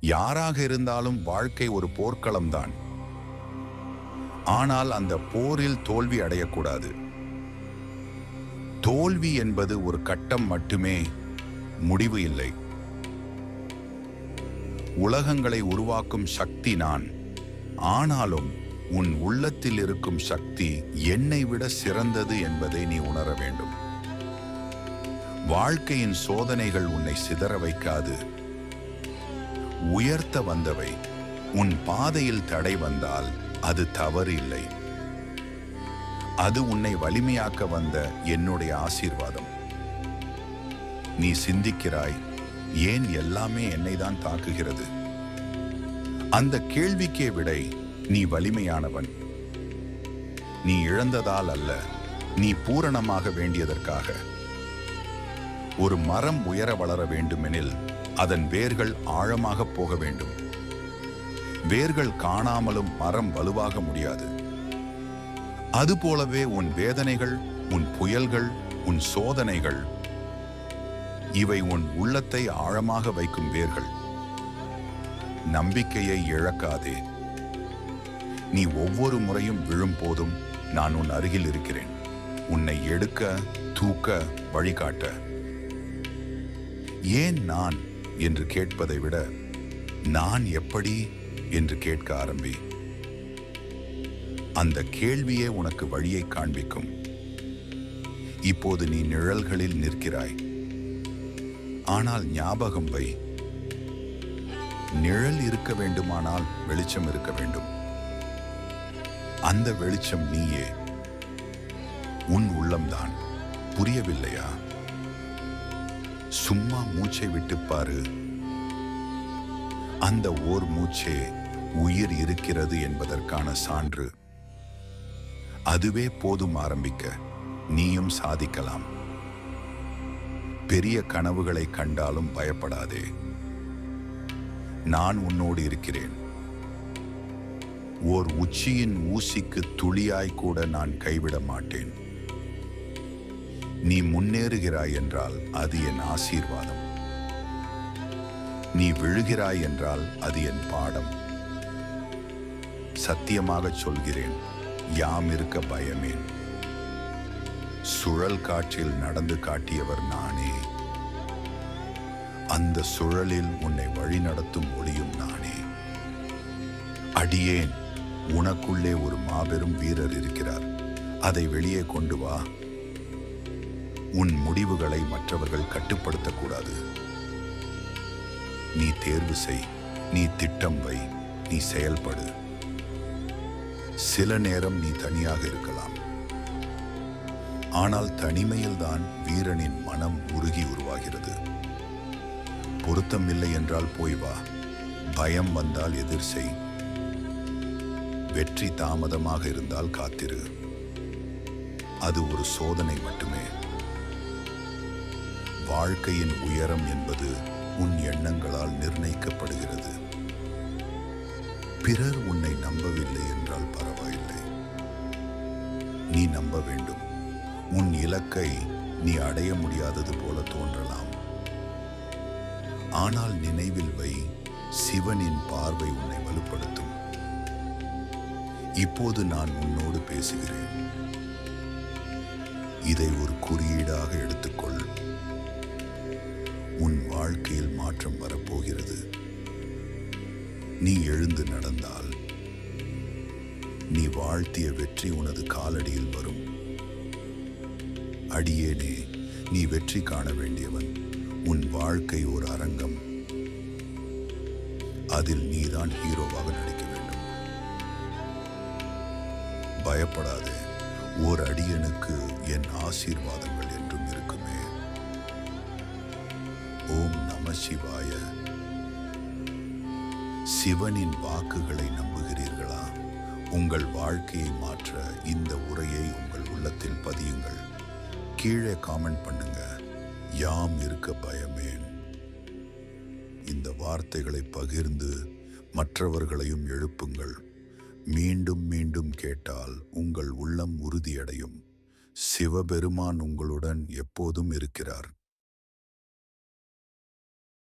யாராக இருந்தாலும் வாழ்க்கை ஒரு போர்க்களம்தான். ஆனால் அந்த போரில் தோல்வி அடையக்கூடாது. தோல்வி என்பது ஒரு கட்டம் மட்டுமே முடிவு இல்லை. உலகங்களை உருவாக்கும் சக்தி நான் ஆனாலும் உன் உள்ளத்தில் இருக்கும் சக்தி என்னை விட சிறந்தது என்பதை நீ உணர வேண்டும். வாழ்க்கையின் சோதனைகள் உன்னை சிதற வைக்காது. உயர்த்த வந்தவை. உன் பாதையில் தடை வந்தால் அது தவறு இல்லை அது உன்னை வலிமையாக்க வந்த என்னுடைய ஆசீர்வாதம். நீ சிந்திக்கிறாய் ஏன் எல்லாமே என்னை தான் தாக்குகிறது? அந்த கேள்விக்கே விடை நீ வலிமையானவன். நீ இழந்ததால் அல்ல நீ பூரணமாக வேண்டியதற்காக. ஒரு மரம் உயர வளர வேண்டுமெனில் அதன் வேர்கள் ஆழமாக போக வேண்டும். வேர்கள் காணாமலும் மரம் வலுவாக முடியாது. அதுபோலவே உன் வேதனைகள் உன் புயல்கள் உன் சோதனைகள் இவை உன் உள்ளத்தை ஆழமாக வைக்கும் வேர்கள். நம்பிக்கையை இழக்காதே. நீ ஒவ்வொரு முறையும் விழும் போதும் நான் உன் அருகில் இருக்கிறேன். உன்னை எடுக்க தூக்க வழிகாட்ட. ஏன் நான் என்று கேட்பதை விட நான் எப்படி என்று கேட்க ஆரம்பி. அந்த கேள்வியே உனக்கு வழியை காண்பிக்கும். இப்போது நீ நிழல்களில் நிற்கிறாய். ஆனால் ஞாபகம் வை. நிழல் இருக்க வேண்டுமானால் வெளிச்சம் இருக்க வேண்டும். அந்த வெளிச்சம் நீயே. உன் உள்ளம்தான். புரியவில்லையா? சும்மா மூச்சை விட்டு பாரு. அந்த ஓர் மூச்சே உயிர் இருக்கிறது என்பதற்கான சான்று. அதுவே போதும் ஆரம்பிக்க நீயும் சாதிக்கலாம். பெரிய கனவுகளை கண்டாலும் பயப்படாதே. நான் உன்னோடு இருக்கிறேன். ஓர் உச்சியின் ஊசிக்கு துளியாய் கூட நான் கைவிட மாட்டேன். நீ முன்னேறுகிறாய் என்றால் அது என் ஆசீர்வாதம். நீ விழுகிறாய் என்றால் அது என் பாடம். சத்தியமாகச் சொல்கிறேன் யாம் இருக்க பயமேன். சுழல் காற்றில் நடந்து காட்டியவர் நானே. அந்த சுழலில் உன்னை வழிநடத்தும் ஒளியும் நானே. அடியேன் உனக்குள்ளே ஒரு மாபெரும் வீரர் இருக்கிறார். அதை வெளியே கொண்டு வா. உன் முடிவுகளை மற்றவர்கள் கட்டுப்படுத்தக்கூடாது. நீ தேர்வு செய் நீ திட்டம் வை நீ செயல்படு. சில நேரம் நீ தனியாக இருக்கலாம். ஆனால் தனிமையில்தான் வீரனின் மனம் உருகி உருவாகிறது. பொருத்தம் இல்லை என்றால் போய் வா. பயம் வந்தால் எதிர் செய். வெற்றி தாமதமாக இருந்தால் காத்திரு. அது ஒரு சோதனை மட்டுமே. வாழ்க்கையின் உயரம் என்பது உன் எண்ணங்களால் நிர்ணயிக்கப்படுகிறது. பிறர் உன்னை நம்பவில்லை என்றால் பரவாயில்லை. நீ நம்ப வேண்டும். உன் இலக்கை நீ அடைய முடியாதது போல தோன்றலாம். ஆனால் நினைவில் வை சிவனின் பார்வை உன்னை வலுப்படுத்தும். இப்போது நான் உன்னோடு பேசுகிறேன். இதை ஒரு குறியீடாக எடுத்துக்கொள். உன் வாழ்க்கையில் மாற்றம் வரப்போகிறது. நீ எழுந்து நடந்தால் நீ வாழ்த்திய வெற்றி உனது காலடியில் வரும். அடியேனே நீ வெற்றி காண வேண்டியவன் உன் வாழ்க்கை ஒரு அரங்கம். அதில் நீதான் ஹீரோவாக நடிக்க வேண்டும். பயப்படாதே ஓர் அடியனுக்கு என் ஆசீர்வாதங்கள் ஓம் நம சிவாய. சிவனின் வாக்குகளை நம்புகிறீர்களா? உங்கள் வாழ்க்கையை மாற்ற இந்த உரையை உங்கள் உள்ளத்தில் பதியுங்கள். கீழே காமெண்ட் பண்ணுங்க. யாம் இருக்க பயமேன். இந்த வார்த்தைகளை பகிர்ந்து மற்றவர்களையும் எழுப்புங்கள். மீண்டும் மீண்டும் கேட்டால் உங்கள் உள்ளம் உறுதியடையும். சிவபெருமான் உங்களுடன் எப்போதும் இருக்கிறார்.